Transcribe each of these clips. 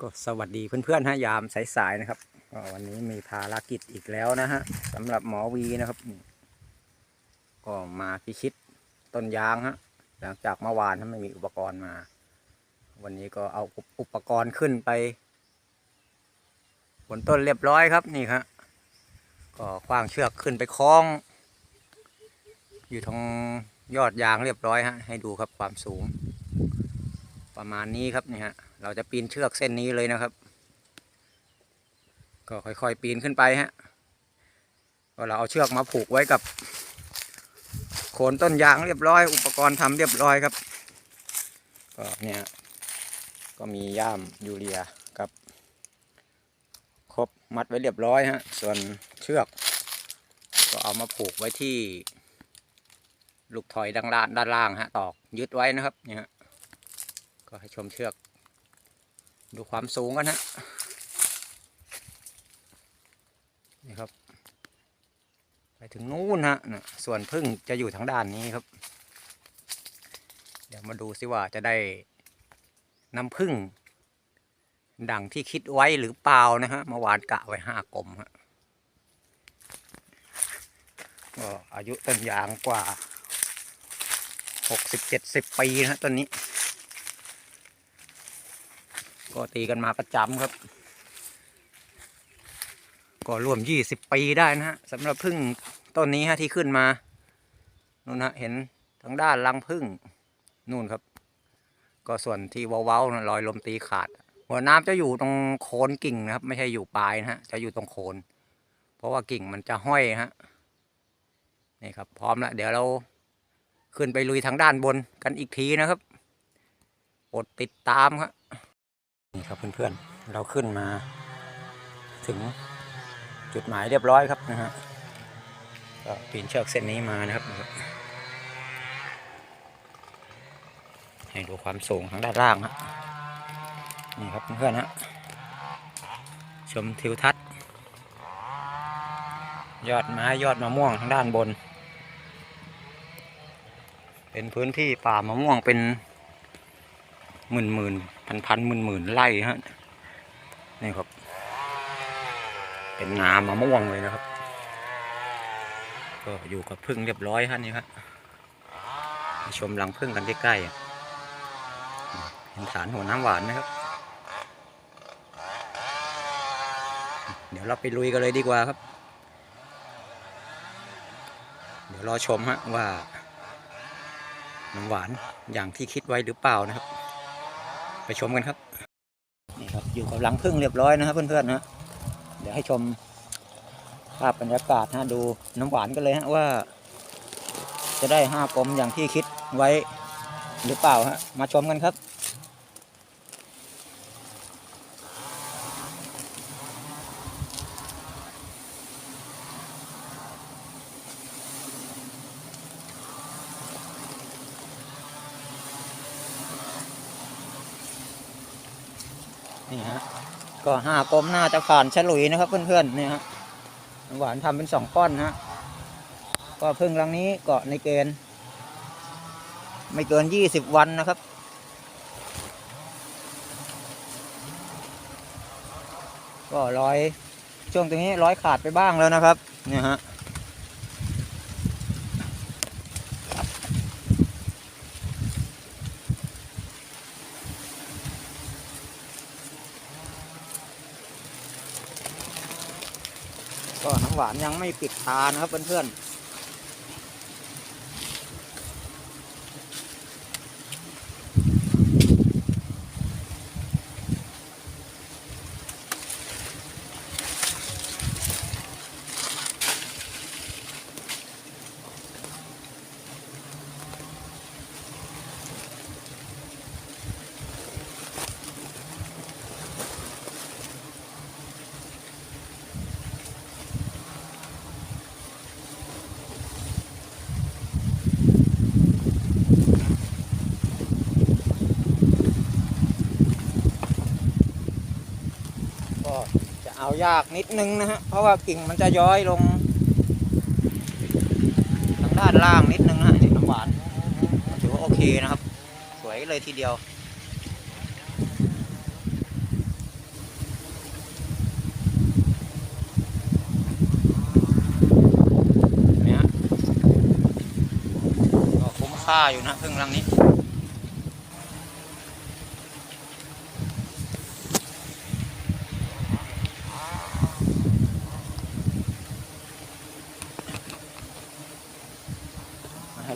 ก็สวัสดีเพื่อนๆฮะยามสายๆนะครับก็วันนี้มีภารกิจอีกแล้วนะฮะสำหรับหมอวีนะครับ ก็มาพิชิตต้นยางฮะหลังจากเมื่อวานถ้าไม่มีอุปกรณ์มา วันนี้ก็เอาอุปกรณ์ขึ้นไปบนต้นเรียบร้อยครับนี่ครับก็คว้างเชือกขึ้นไปคล้อง อยู่ทางยอดยางเรียบร้อยฮะให้ดูครับความสูง ประมาณนี้ครับนี่ฮะเราจะปีนเชือกเส้นนี้เลยนะครับ ก็ค่อยๆปีนขึ้นไปฮะก็เราเอาเชือกมาผูกไว้กับ โคนต้นยางเรียบร้อย อุปกรณ์ทำเรียบร้อยครับ ก็เนี่ยก็มีย่ามยูเรียกับ ครบมัดไว้เรียบร้อยฮะส่วนเชือก ก็เอามาผูกไว้ที่ ลูกถอยด้านล่างด้านล่างฮะตอกยึดไว้นะครับเนี่ยฮะ ก็ให้ชมเชือก ดูความสูงกันฮะนี่ครับ ไปถึงนู้นฮะนะส่วนพึ่งจะอยู่ทางด้านนี้ครับ เดี๋ยวมาดูสิว่าจะได้น้ำพึ่ง ดังที่คิดไว้หรือเปล่านะฮะเมื่อวานกะไว้ห้ากลมฮะก็อายุต้นยางกว่าหกสิบเจ็ดสิบปีนะฮะต้นนี้ ก็ตีกันมาประจำครับ ก็รวมยี่สิบปีได้นะฮะสำหรับพึ่งต้นนี้ฮะที่ขึ้นมานู่นฮะเห็นทางด้านรังพึ่งนู่นครับ ก็ส่วนที่เว้าๆนะรอยลมตีขาด หัวน้ำจะอยู่ตรงโคนกิ่งนะครับ ไม่ใช่อยู่ปลายนะฮะจะอยู่ตรงโคน เพราะว่ากิ่งมันจะห้อยฮะนี่ครับ พร้อมแล้วเดี๋ยวเราขึ้นไปลุยทางด้านบนกันอีกทีนะครับ อดติดตามครับ นี่ครับเพื่อนๆ เราขึ้นมา ถึงจุดหมายเรียบร้อยครับนะฮะก็ปีนเชือกเส้นนี้มานะครับ ให้ดูความสูงทางด้านล่างฮะนี่ครับเพื่อนๆฮะชมทิวทัศน์ ยอดไม้ยอดมะม่วงทางด้านบน เป็นพื้นที่ป่ามะม่วงเป็น หมื่นหมื่นพันพันหมื่นหมื่นไร่ฮะนี่ครับ เป็นนามะม่วงเลยนะครับ ก็อยู่กับพึ่งเรียบร้อยฮะนี่ครับชมรังพึ่งกันใกล้ๆเห็นฐานหัวน้ำหวานไหมครับ เดี๋ยวเราไปลุยกันเลยดีกว่าครับ เดี๋ยวรอชมฮะว่าน้ำหวานอย่างที่คิดไว้หรือเปล่านะครับ ไปชมกันครับนี่ครับอยู่กับหลังพึ่งเรียบร้อยนะครับเพื่อนๆนะเดี๋ยวให้ชมภาพบรรยากาศฮะดูน้ำหวานกันเลยฮะว่า จะได้ห้ากลมอย่างที่คิดไว้หรือเปล่าฮะมาชมกันครับ นี่ฮะก็ห้ากลมน่าจะผ่านฉลุยนะครับ เพื่อนๆเนี่ยฮะหวานทำเป็นสองก้อนฮะก็พึ่งรังนี้เกาะในเกณฑ์ ไม่เกินยี่สิบวันนะครับก็ร้อยช่วงตรงนี้ร้อยขาดไปบ้างแล้วนะครับเนี่ยฮะ ก็น้ำหวานยังไม่ปิดตานะครับเพื่อนๆ ยากนิดนึงนะฮะ เพราะว่ากิ่งมันจะย้อยลง ทางด้านล่างนิดนึงนะนี่น้ำหวานถือว่าโอเคนะครับ สวยเลยทีเดียว เนี่ยก็คุ้มค่าอยู่นะพึ่งรังนี้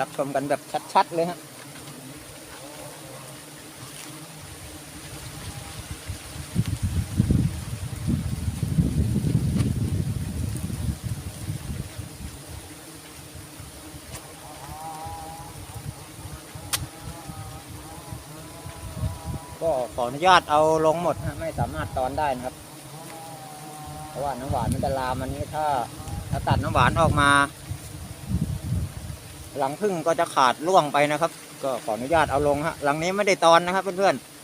รับชมกันแบบชัดๆเลยฮะก็ขออนุญาตเอาลงหมดฮะไม่สามารถตอนได้นะครับ เพราะว่าน้ำหวานมันจะลามอันนี้ถ้าถ้าตัดน้ำหวานออกมา หลังพึ่งก็จะขาดร่วงไปนะครับ ก็ขออนุญาตเอาลงฮะหลังนี้ไม่ได้ตอนนะครับเพื่อนๆ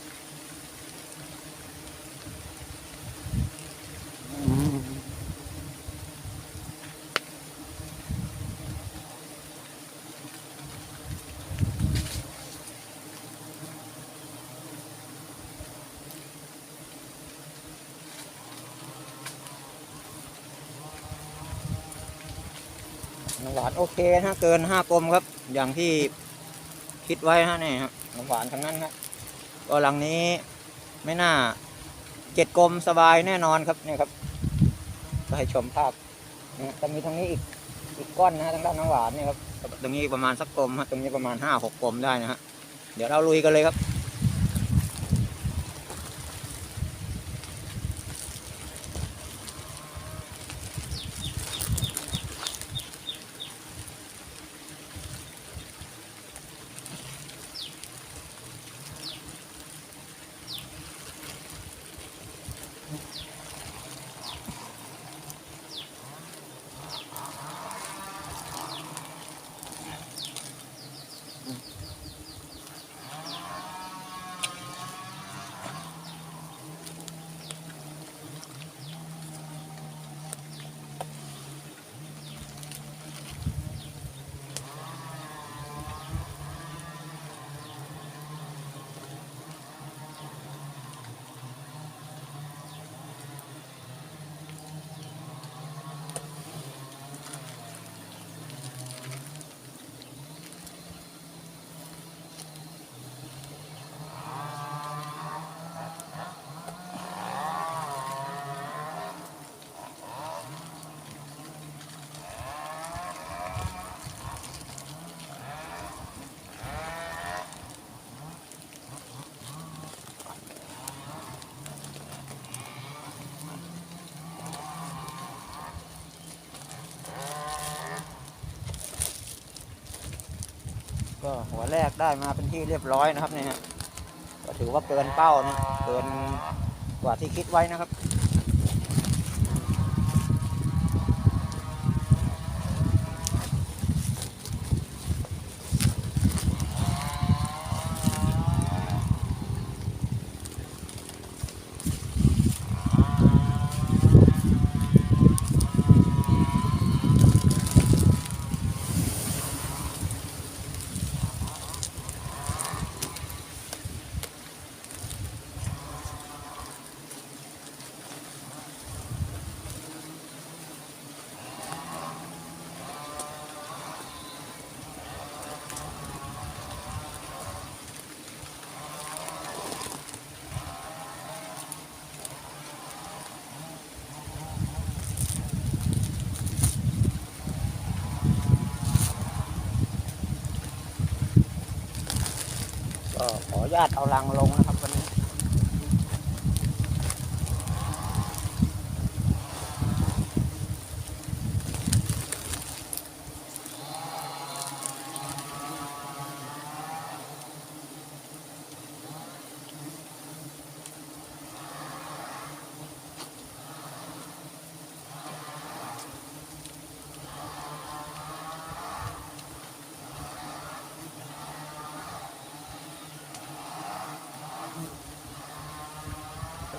น้ำหวานโอเคนะเกินห้ากลมครับ อย่างที่คิดไว้ฮะนี่ครับน้ำหวานทั้งนั้นครับก็หลังนี้ไม่น่าเจ็ดกลมสบายแน่นอนครับเนี่ยครับก็ให้ชมภาพนะจะมีตรงนี้อีกอีกก้อนนะฮะทางด้านน้ำหวานเนี่ยครับตรงนี้ประมาณสักกลมฮะตรงนี้ประมาณห้าหกกลมได้นะฮะเดี๋ยวเราลุยกันเลยครับ ก็หัวแรกได้มาเป็นที่เรียบร้อยนะครับเนี่ยก็ถือว่าเกินเป้านะเกินกว่าที่คิดไว้นะครับาตเอาลังลงนะครับ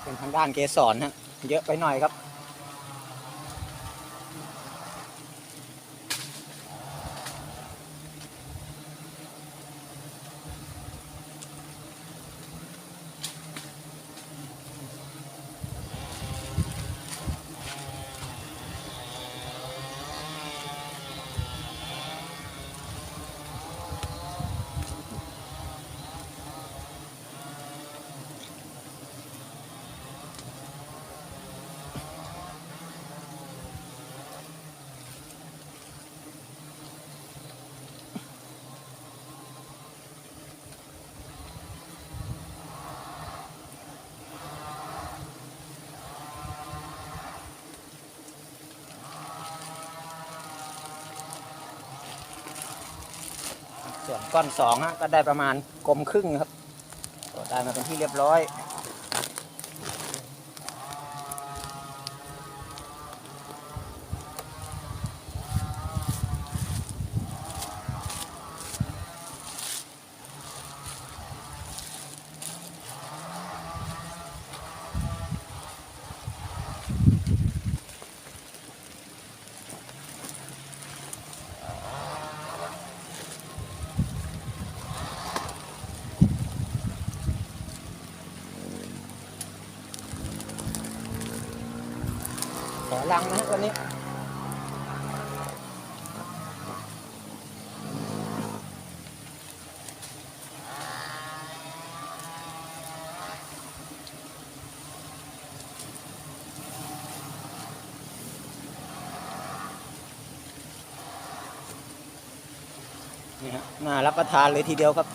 เป็นทางด้านเกสรฮะเยอะไปหน่อยครับ ส่วนก้อนสองฮะก็ได้ประมาณกลมครึ่งครับก็ได้มาเป็นที่เรียบร้อย ลังนะฮะวันนี้นี่ฮะน่ารับประทานเลยทีเดียวครับ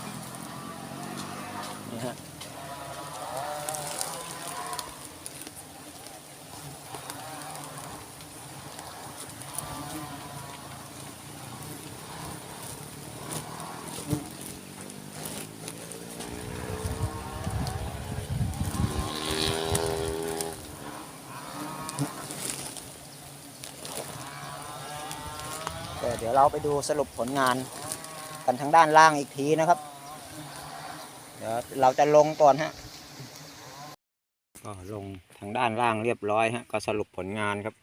ยวเราไปดูสรุปผลงานกันทางด้านล่างอีกทีนะครับ เดี๋ยวเราจะลงก่อนฮะก็ลงทางด้านล่างเรียบร้อยฮะก็สรุปผลงานครับ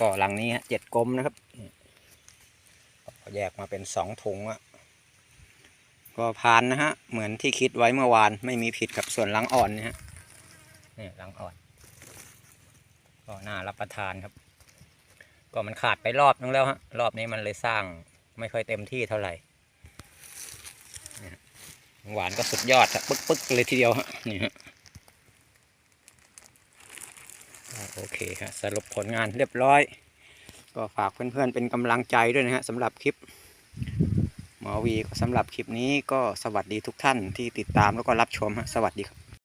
ก็หลังนี้ฮะเจ็ดกลมนะครับแยกมาเป็นสองถุงอะก็ผ่านนะฮะเหมือนที่คิดไว้เมื่อวานไม่มีผิดกับส่วนหลังอ่อนเนี่ยฮะนี่หลังอ่อน ก็น่ารับประทานครับ ก็มันขาดไปรอบนึงแล้วฮะรอบนี้มันเลยสร้างไม่ค่อยเต็มที่เท่าไหร่หวานก็สุดยอดปึ๊กปึ๊กเลยทีเดียวฮะนี่ฮะโอเคครับสรุปผลงานเรียบร้อย ก็ฝากเพื่อนๆเป็นกำลังใจด้วยนะฮะสำหรับคลิปหมอวีสำหรับคลิปนี้ก็สวัสดีทุกท่านที่ติดตามแล้วก็รับชมฮะสวัสดีครับ